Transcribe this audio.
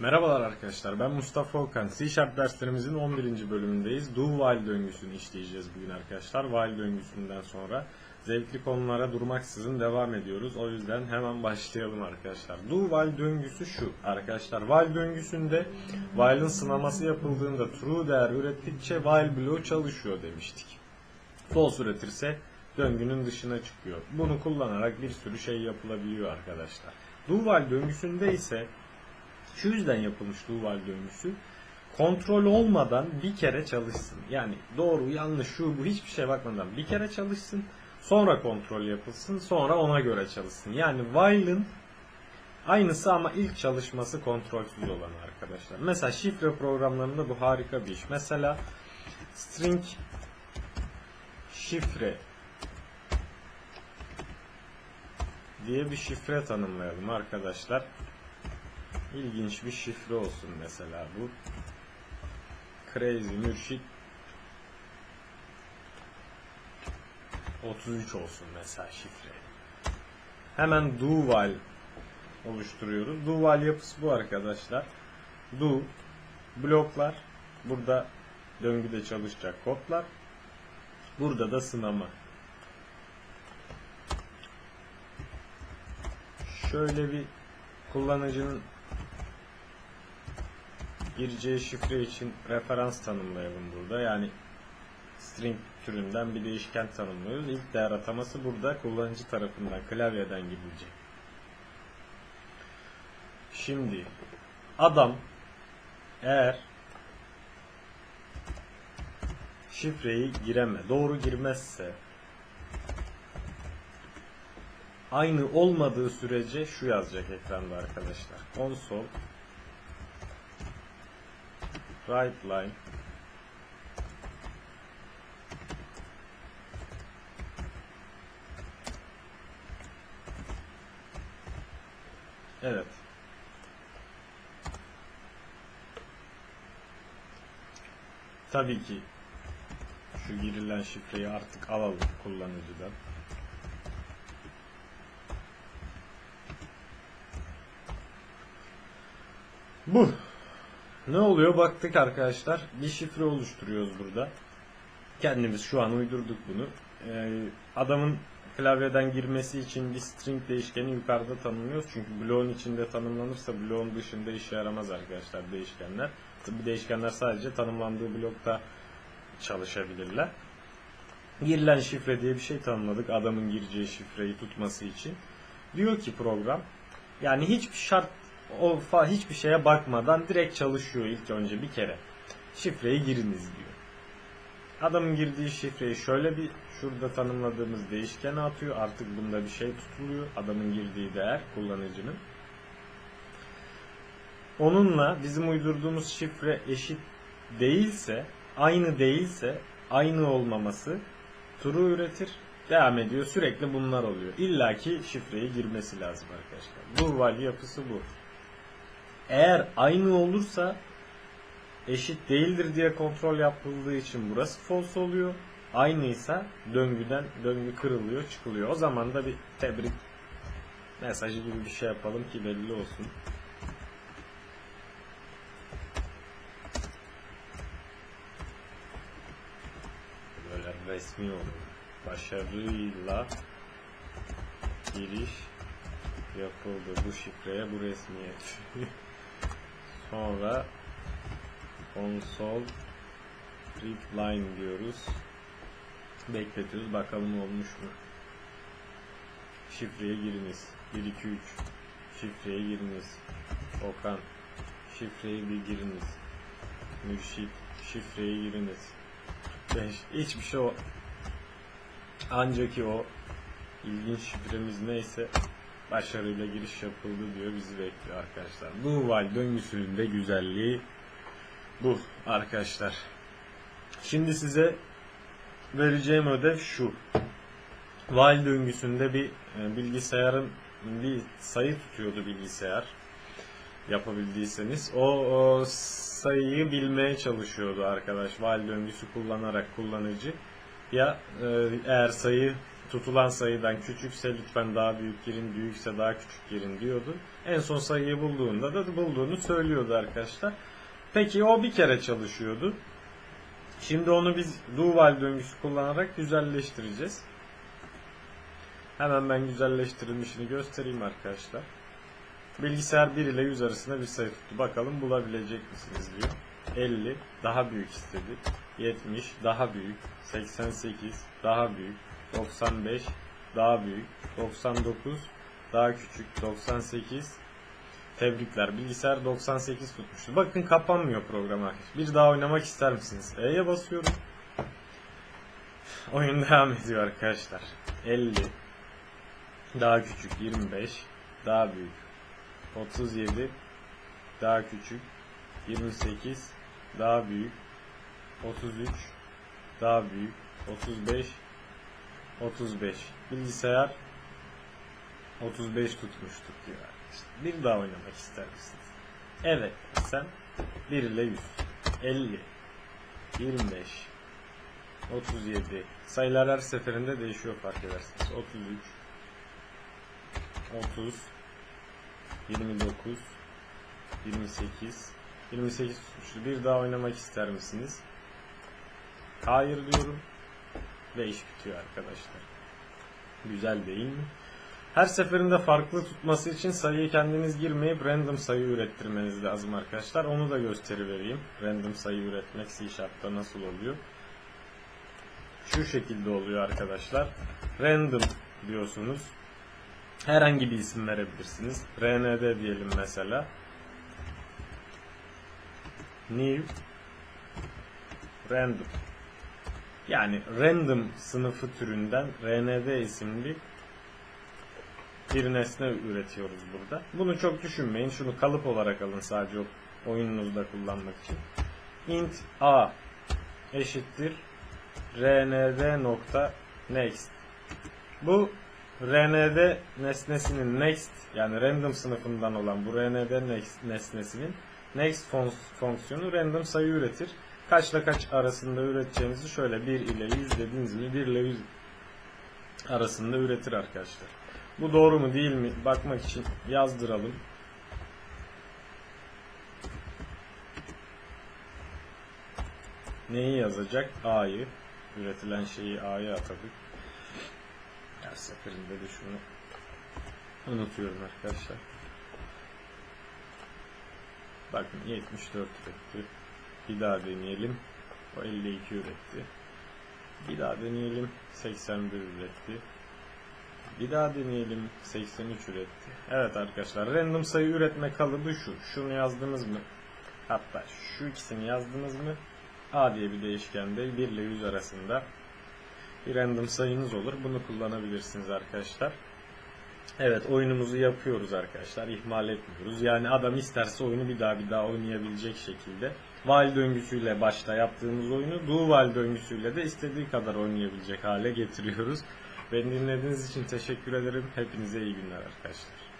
Merhabalar arkadaşlar, ben Mustafa Okan. C Sharp derslerimizin 11. bölümündeyiz. Do while döngüsünü işleyeceğiz bugün arkadaşlar. While döngüsünden sonra zevkli konulara durmaksızın devam ediyoruz. O yüzden hemen başlayalım arkadaşlar. Do while döngüsü şu arkadaşlar. While döngüsünde while'ın sınaması yapıldığında true değer ürettikçe while bloğu çalışıyor demiştik. False üretirse döngünün dışına çıkıyor. Bunu kullanarak bir sürü şey yapılabiliyor arkadaşlar. Do while döngüsünde ise şu yüzden yapılmış duval döngüsü. Kontrol olmadan bir kere çalışsın. Yani doğru, yanlış, şu bu hiçbir şeye bakmadan bir kere çalışsın. Sonra kontrol yapılsın. Sonra ona göre çalışsın. Yani while'ın aynısı ama ilk çalışması kontrolsüz olan arkadaşlar. Mesela şifre programlarında bu harika bir iş. Mesela string şifre diye bir şifre tanımlayalım arkadaşlar. İlginç bir şifre olsun mesela bu. Crazy Mürşit 33 olsun mesela şifre. Hemen while oluşturuyoruz. While yapısı bu arkadaşlar. Do bloklar. Burada döngüde çalışacak kodlar. Burada da sınama. Şöyle bir kullanıcının gireceği şifre için referans tanımlayalım burada. Yani string türünden bir değişken tanımlıyoruz. İlk değer ataması burada kullanıcı tarafından klavyeden girilecek. Şimdi adam eğer şifreyi gireme, doğru girmezse aynı olmadığı sürece şu yazacak ekranda arkadaşlar. Console right line Evet. Tabii ki şu girilen şifreyi artık alalım kullanıcıdan. Bu. Ne oluyor? Baktık arkadaşlar. Bir şifre oluşturuyoruz burada. Kendimiz şu an uydurduk bunu. Ee, adamın klavyeden girmesi için bir string değişkeni yukarıda tanımlıyoruz. Çünkü bloğun içinde tanımlanırsa bloğun dışında işe yaramaz arkadaşlar değişkenler. Bu değişkenler sadece tanımlandığı blokta çalışabilirler. Girilen şifre diye bir şey tanımladık adamın gireceği şifreyi tutması için. Diyor ki program yani hiçbir şart o fa hiçbir şeye bakmadan direkt çalışıyor ilk önce bir kere. Şifreyi giriniz diyor. Adamın girdiği şifreyi şöyle bir şurada tanımladığımız değişkene atıyor. Artık bunda bir şey tutuluyor. Adamın girdiği değer kullanıcının. Onunla bizim uydurduğumuz şifre eşit değilse, aynı değilse, aynı olmaması true üretir. Devam ediyor. Sürekli bunlar oluyor. İlla ki şifreyi girmesi lazım arkadaşlar. While yapısı bu. Eğer aynı olursa eşit değildir diye kontrol yapıldığı için burası false oluyor. Aynıysa döngüden döngü kırılıyor, çıkılıyor. O zaman da bir tebrik mesajı gibi bir şey yapalım ki belli olsun. Böyle resmi olur. Başarıyla giriş yapıldı bu şifreye bu resmiyet. Sonra console read line diyoruz. Bekletiyoruz. Bakalım olmuş mu? Şifreye giriniz. 1 2 3 şifreye giriniz. Okan şifreyi bir giriniz. Mürşit şifreye giriniz. 5 hiçbir şey o ancak o ilginç şifremiz neyse başarıyla giriş yapıldı diyor bizi bekliyor arkadaşlar. While döngüsünün de güzelliği bu arkadaşlar. Şimdi size vereceğim ödev şu. While döngüsünde bir e, bilgisayarın bir sayı tutuyordu bilgisayar. Yapabildiyseniz o, o sayıyı bilmeye çalışıyordu arkadaş. While döngüsü kullanarak kullanıcı ya e, eğer sayı tutulan sayıdan küçükse lütfen daha büyük girin, büyükse daha küçük girin diyordu. En son sayıyı bulduğunda da bulduğunu söylüyordu arkadaşlar. Peki o bir kere çalışıyordu. Şimdi onu biz while döngüsü kullanarak güzelleştireceğiz. Hemen ben güzelleştirilmişini göstereyim arkadaşlar. Bilgisayar 1 ile 100 arasında bir sayı tuttu. Bakalım bulabilecek misiniz diyor. 50 daha büyük istedi. 70 daha büyük. 88 daha büyük. 95 daha büyük. 99 daha küçük. 98 Tebrikler. Bilgisayar 98 tutmuştu. Bakın kapanmıyor program arkadaşlar. Bir daha oynamak ister misiniz? E'ye basıyorum. Oyun devam ediyor arkadaşlar. 50 daha küçük 25 daha büyük 37 daha küçük 28 daha büyük 33 daha büyük 35 35 bilgisayar 35 tutmuştuk diyor arkadaşlar. Bir daha oynamak ister misiniz? Evet sen 1 ile 100 50 25 37 sayılar her seferinde değişiyor fark edersiniz 33 30 29 28 28 tutmuştu. Bir daha oynamak ister misiniz? Hayır diyorum. Ve iş bitiyor arkadaşlar. Güzel değil mi? Her seferinde farklı tutması için sayıyı kendiniz girmeyip random sayı ürettirmeniz lazım arkadaşlar. Onu da gösteri vereyim. Random sayı üretmek C Sharp'ta nasıl oluyor? Şu şekilde oluyor arkadaşlar. Random diyorsunuz. Herhangi bir isim verebilirsiniz. RND diyelim mesela. New Random. Yani random sınıfı türünden RND isimli bir nesne üretiyoruz burada. Bunu çok düşünmeyin. Şunu kalıp olarak alın sadece oyununuzda kullanmak için. int a eşittir rnd nokta next. Bu rnd nesnesinin next yani random sınıfından olan bu rnd next nesnesinin next fon- fonksiyonu random sayı üretir. Kaçla kaç arasında üreteceğinizi şöyle 1 ile 100 dediğiniz gibi 1 ile 100 arasında üretir arkadaşlar. Bu doğru mu değil mi bakmak için yazdıralım. Neyi yazacak? A'yı. Üretilen şeyi A'ya atadık. Her seferinde de şunu unutuyorum arkadaşlar. Bakın 74 üretti. Bir daha deneyelim. O 52 üretti. Bir daha deneyelim. 81 üretti. Bir daha deneyelim. 83 üretti. Evet arkadaşlar random sayı üretme kalıbı şu. Şunu yazdınız mı? Hatta şu ikisini yazdınız mı? A diye bir değişkende 1 ile 100 arasında bir random sayınız olur. Bunu kullanabilirsiniz arkadaşlar. Evet oyunumuzu yapıyoruz arkadaşlar. İhmal etmiyoruz. Yani adam isterse oyunu bir daha bir daha oynayabilecek şekilde. While döngüsüyle başta yaptığımız oyunu do while döngüsüyle de istediği kadar oynayabilecek hale getiriyoruz. Beni dinlediğiniz için teşekkür ederim. Hepinize iyi günler arkadaşlar.